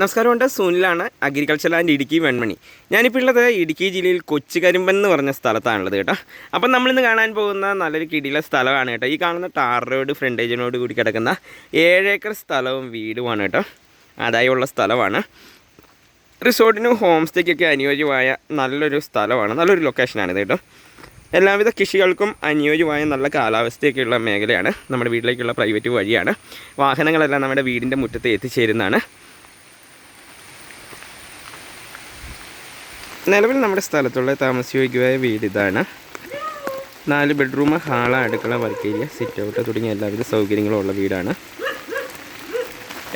നമസ്കാരമുണ്ട്. സുനിലാണ് agriculture and Idukki Venmani. ഞാനിപ്പോൾ ഉള്ളത് ഇടുക്കി ജില്ലയിൽ കൊച്ചുകരിമ്പൻ എന്ന് പറഞ്ഞ സ്ഥലത്താണുള്ളത് കേട്ടോ. അപ്പം നമ്മളിന്ന് കാണാൻ പോകുന്ന നല്ലൊരു കിടിയിലെ സ്ഥലമാണ് കേട്ടോ. ഈ കാണുന്ന ടാർ റോഡ് ഫ്രണ്ടേജിനോട് കൂടി കിടക്കുന്ന ഏഴേക്കർ സ്ഥലവും വീടുമാണ് കേട്ടോ. അതായുള്ള സ്ഥലമാണ്. റിസോർട്ടിനും ഹോം സ്റ്റേക്കൊക്കെ അനുയോജ്യമായ നല്ലൊരു സ്ഥലമാണ്. നല്ലൊരു ലൊക്കേഷനാണിത് കേട്ടോ. എല്ലാവിധ കൃഷികൾക്കും അനുയോജ്യമായ നല്ല കാലാവസ്ഥയൊക്കെയുള്ള മേഖലയാണ്. നമ്മുടെ വീട്ടിലേക്കുള്ള പ്രൈവറ്റ് വഴിയാണ്. വാഹനങ്ങളെല്ലാം നമ്മുടെ വീടിന്റെ മുറ്റത്ത് എത്തിച്ചേരുന്നതാണ്. നിലവിൽ നമ്മുടെ സ്ഥലത്തുള്ള താമസയോഗ്യമായ വീട് ഇതാണ്. നാല് ബെഡ്റൂം ഹാള അടുക്കള വർക്ക് ഏരിയ സിറ്റ് ഔട്ട് തുടങ്ങിയ എല്ലാവിധ സൗകര്യങ്ങളും ഉള്ള വീടാണ്.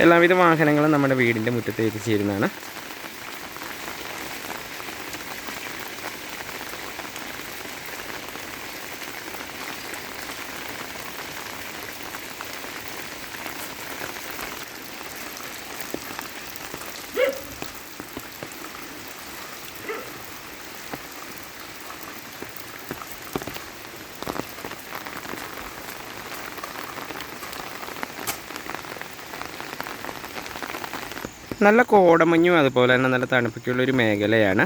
എല്ലാവിധ വാഹനങ്ങളും നമ്മുടെ വീടിന്റെ മുറ്റത്ത് എത്തിച്ചേരുന്നതാണ്. നല്ല കോടമഞ്ഞും അതുപോലെ തന്നെ നല്ല തണുപ്പിക്കുള്ളൊരു മേഖലയാണ്.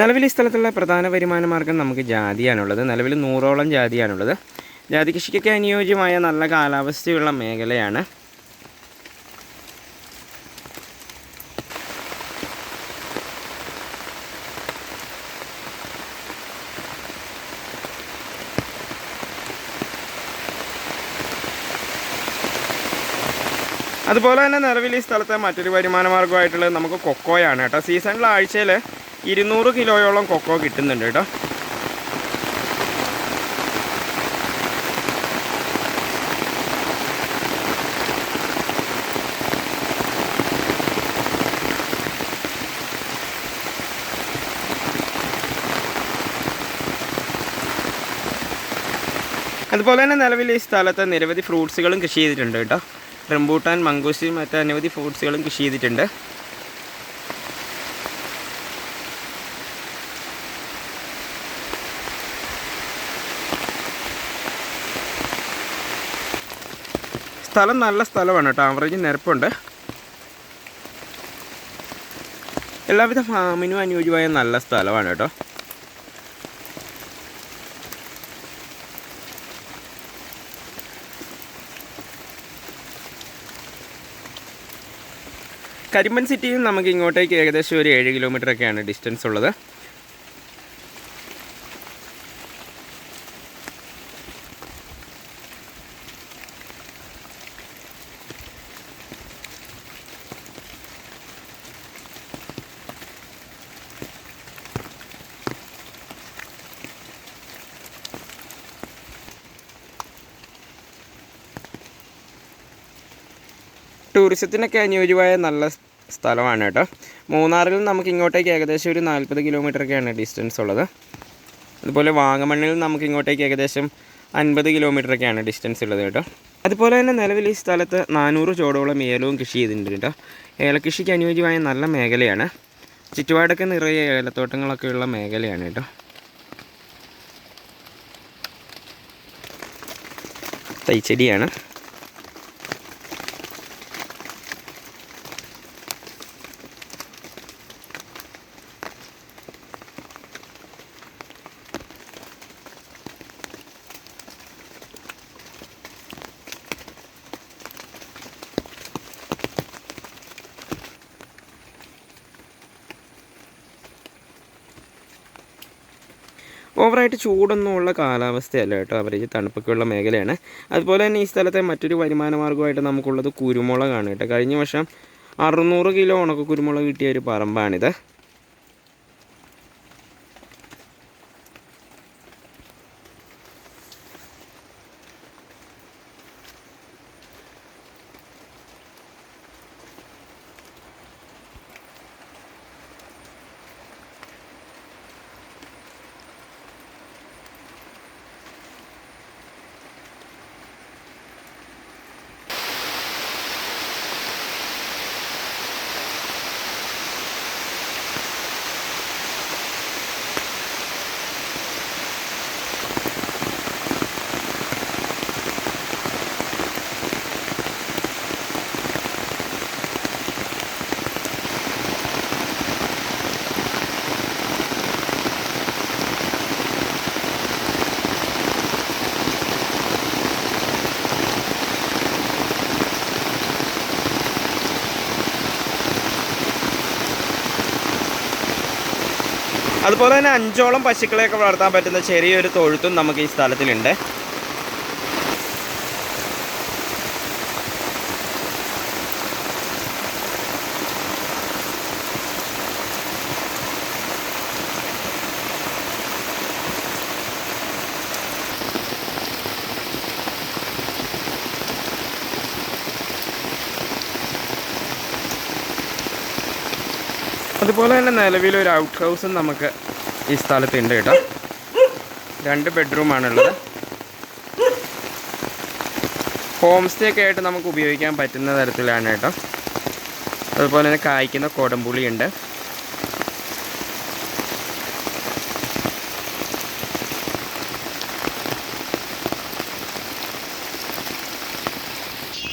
നിലവിൽ ഈ സ്ഥലത്തുള്ള പ്രധാന വരുമാന മാർഗം നമുക്ക് ജാതിയാണുള്ളത്. നിലവിൽ നൂറോളം ജാതിയാണുള്ളത്. ജാതി കൃഷിക്കൊക്കെ അനുയോജ്യമായ നല്ല കാലാവസ്ഥയുള്ള മേഖലയാണ്. അതുപോലെ തന്നെ നിലവിൽ ഈ സ്ഥലത്തെ മറ്റൊരു വരുമാന മാർഗമായിട്ടുള്ളത് നമുക്ക് കൊക്കോയാണ് കേട്ടോ. സീസണിൽ ആഴ്ചയിൽ ഇരുന്നൂറ് കിലോയോളം കൊക്കോ കിട്ടുന്നുണ്ട് കേട്ടോ. അതുപോലെ തന്നെ നിലവിൽ ഈ സ്ഥലത്ത് നിരവധി ഫ്രൂട്ട്സുകളും കൃഷി ചെയ്തിട്ടുണ്ട് കേട്ടോ. റംബൂട്ടാൻ മംഗൂസി മറ്റ് അനവധി ഫ്രൂട്ട്സുകളും കൃഷി ചെയ്തിട്ടുണ്ട്. സ്ഥലം നല്ല സ്ഥലമാണ് കേട്ടോ. ആവറേജ് നിരപ്പുണ്ട്. എല്ലാവിധ ഫാമിനും അനുയോജ്യമായ നല്ല സ്ഥലമാണ് കേട്ടോ. കരിമ്പൻ സിറ്റിയിൽ നമുക്ക് ഇങ്ങോട്ടേക്ക് ഏകദേശം ഒരു ഏഴ് കിലോമീറ്റർ ഒക്കെയാണ് ഡിസ്റ്റൻസ് ഉള്ളത്. ടൂറിസത്തിനൊക്കെ അനുയോജ്യമായ നല്ല സ്ഥലമാണ് കേട്ടോ. മൂന്നാറിൽ നിന്ന് നമുക്ക് ഇങ്ങോട്ടേക്ക് ഏകദേശം ഒരു നാൽപ്പത് കിലോമീറ്ററൊക്കെയാണ് ഡിസ്റ്റൻസ് ഉള്ളത്. അതുപോലെ വാഗമണ്ണിൽ നമുക്ക് ഇങ്ങോട്ടേക്ക് ഏകദേശം അൻപത് കിലോമീറ്ററൊക്കെയാണ് ഡിസ്റ്റൻസ് ഉള്ളത് കേട്ടോ. അതുപോലെ തന്നെ നിലവിൽ ഈ സ്ഥലത്ത് നാനൂറ് ചോടോളം ഏലവും കൃഷി ചെയ്തിട്ടുണ്ട് കേട്ടോ. ഏലകൃഷിക്ക് അനുയോജ്യമായ നല്ല മേഖലയാണ്. ചുറ്റുപാടൊക്കെ നിറയെ ഏലത്തോട്ടങ്ങളൊക്കെ ഉള്ള മേഖലയാണ് കേട്ടോ. തൈച്ചെടിയാണ്. ഓവറായിട്ട് ചൂടൊന്നും ഉള്ള കാലാവസ്ഥയല്ല കേട്ടോ. അവരേജ് തണുപ്പൊക്കെയുള്ള മേഖലയാണ്. അതുപോലെ തന്നെ ഈ സ്ഥലത്തെ മറ്റൊരു വരുമാന മാർഗമായിട്ട് നമുക്കുള്ളത് കുരുമുളകാണ് കേട്ടോ. കഴിഞ്ഞ വർഷം അറുന്നൂറ് കിലോ ഉണക്ക കുരുമുളക് കിട്ടിയ ഒരു പറമ്പാണിത്. അതുപോലെ തന്നെ അഞ്ചോളം പശുക്കളെയൊക്കെ വളർത്താൻ പറ്റുന്ന ചെറിയൊരു തൊഴുത്തും നമുക്ക് ഈ സ്ഥലത്തിലുണ്ട്. അതുപോലെ തന്നെ നിലവിൽ ഒരു ഔട്ട് ഹൗസും നമുക്ക് ഈ സ്ഥലത്തുണ്ട് കേട്ടോ. രണ്ട് ബെഡ്റൂമാണുള്ളത് ഹോം സ്റ്റേ ഒക്കെ ആയിട്ട് നമുക്ക് ഉപയോഗിക്കാൻ പറ്റുന്ന തരത്തിലാണ് കേട്ടോ. അതുപോലെ തന്നെ കായ്ക്കുന്ന കോടംപുളി ഉണ്ട്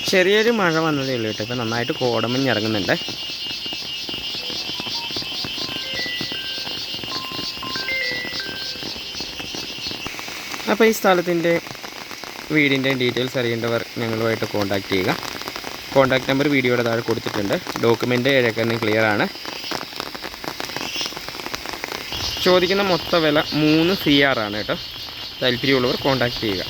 ചെറിയൊരു മഴ വന്നതേ ഉള്ളൂ കേട്ടോ. ഇപ്പം നന്നായിട്ട് കോടമഞ്ഞ് അപ്പോൾ ഈ സ്ഥലത്തിന്റെ വീടിന്റെ ഡീറ്റെയിൽസ് അറിയേണ്ടവർ ഞങ്ങളുമായിട്ട് കോൺടാക്റ്റ് ചെയ്യുക. കോൺടാക്റ്റ് നമ്പർ വീഡിയോയുടെ താഴെ കൊടുത്തിട്ടുണ്ട്. ഡോക്യുമെന്റ് ഏഴൊക്കെ ക്ലിയർ ആണ്. ചോദിക്കുന്ന മൊത്ത വില മൂന്ന് സി ആർ ആണ് കേട്ടോ. താല്പര്യമുള്ളവർ കോൺടാക്റ്റ് ചെയ്യുക.